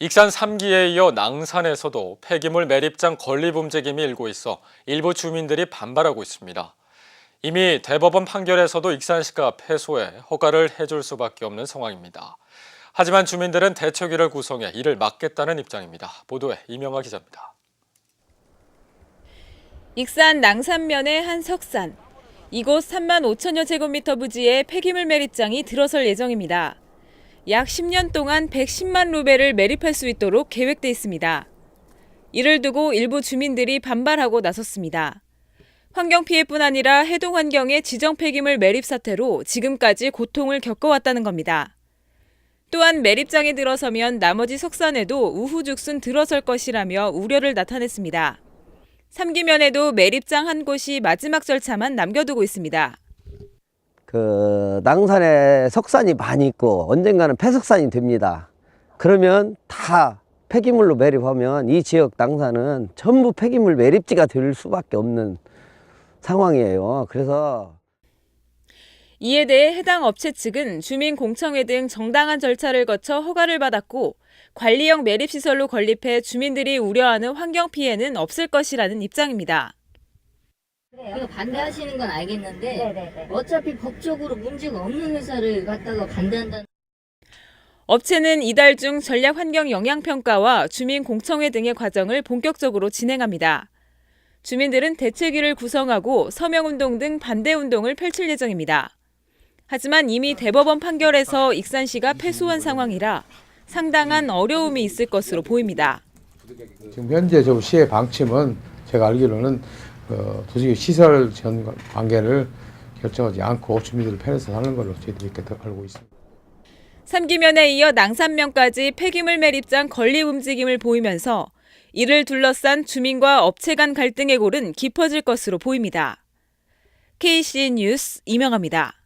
익산 3기에 이어 낭산에서도 폐기물 매립장 건립 움직임이 일고 있어 일부 주민들이 반발하고 있습니다. 이미 대법원 판결에서도 익산시가 패소해 허가를 해줄 수밖에 없는 상황입니다. 하지만 주민들은 대책위를 구성해 이를 막겠다는 입장입니다. 보도에 이명아 기자입니다. 익산 낭산면의 한 석산. 이곳 3만 5천여 제곱미터 부지에 폐기물 매립장이 들어설 예정입니다. 약 10년 동안 110만 루베를 매립할 수 있도록 계획돼 있습니다. 이를 두고 일부 주민들이 반발하고 나섰습니다. 환경 피해뿐 아니라 해동 환경의 지정 폐기물 매립 사태로 지금까지 고통을 겪어왔다는 겁니다. 또한 매립장에 들어서면 나머지 석산에도 우후죽순 들어설 것이라며 우려를 나타냈습니다. 3기면에도 매립장 한 곳이 마지막 절차만 남겨두고 있습니다. 그 낭산에 석산이 많이 있고 언젠가는 폐석산이 됩니다. 그러면 다 폐기물로 매립하면 이 지역 낭산은 전부 폐기물 매립지가 될 수밖에 없는 상황이에요. 그래서 이에 대해 해당 업체 측은 주민공청회 등 정당한 절차를 거쳐 허가를 받았고 관리형 매립시설로 건립해 주민들이 우려하는 환경 피해는 없을 것이라는 입장입니다. 이거 반대하시는 건 알겠는데 네네네. 어차피 법적으로 문제가 없는 회사를 갖다가 반대한다는 업체는 이달 중 전략 환경 영향 평가와 주민 공청회 등의 과정을 본격적으로 진행합니다. 주민들은 대책위를 구성하고 서명 운동 등 반대 운동을 펼칠 예정입니다. 하지만 이미 대법원 판결에서 익산시가 패소한 상황이라 상당한 어려움이 있을 것으로 보입니다. 지금 현재 저 시의 방침은 제가 알기로는 어, 도저히 시설 전 관계를 결정하지 않고 주민들을 편에서 하는 걸로 저희들이 알고 있습니다. 3기면에 이어 낭산면까지 폐기물 매립장 건립 움직임을 보이면서 이를 둘러싼 주민과 업체 간 갈등의 골은 깊어질 것으로 보입니다. KC 뉴스 이명아입니다.